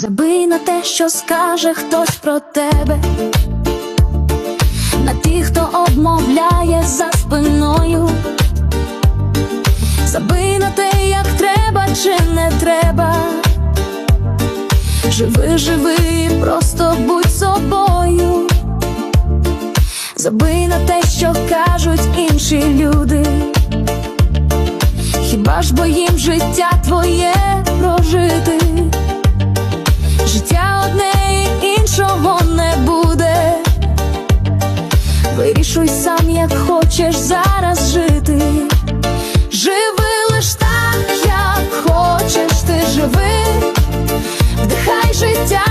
Забий на те, що скаже хтось про тебе, на тих, хто обмовляє за спиною. Забий на те, як треба чи не треба. Живи, живи, просто будь собою. Забий на те, що кажуть інші люди. Хіба ж бо їм життя твоє прожити? Вирішуй сам, як хочеш зараз жити. Живи лиш так, як хочеш, ти живи, вдихай життя.